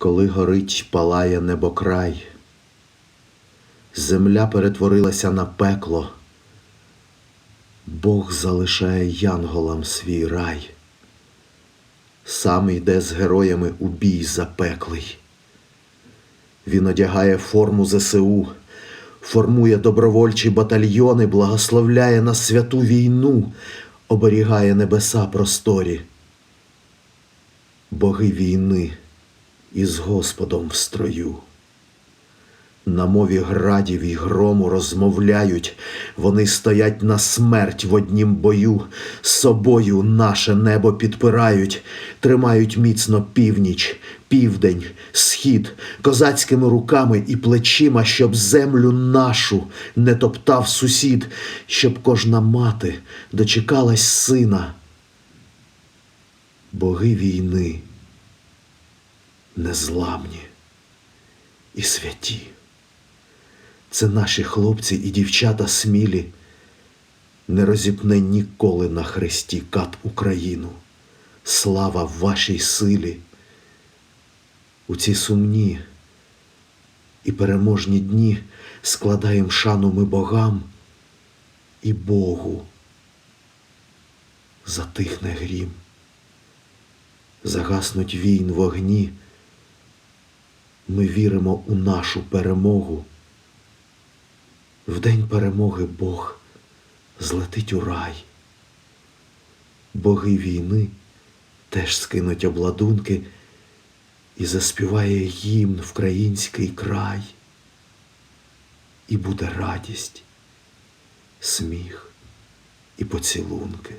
Коли горить палає небокрай, земля перетворилася на пекло, Бог залишає янголам свій рай, сам йде з героями у бій запеклий. Він одягає форму ЗСУ, формує добровольчі батальйони, благословляє на святу війну, оберігає небеса просторі. Боги війни із Господом в строю. На мові градів і грому розмовляють, вони стоять на смерть в однім бою, собою наше небо підпирають, тримають міцно північ, південь, схід, козацькими руками і плечима, щоб землю нашу не топтав сусід, щоб кожна мати дочекалась сина. Боги війни незламні і святі. Це наші хлопці і дівчата смілі, не розіпне ніколи на хресті кат Україну. Слава вашій силі. У ці сумні і переможні дні складаєм шану ми богам і Богу. Затихне грім, загаснуть війн вогні. Ми віримо у нашу перемогу. В день перемоги Бог злетить у рай. Боги війни теж скинуть обладунки і заспіває гімн вкраїнський край. І буде радість, сміх і поцілунки.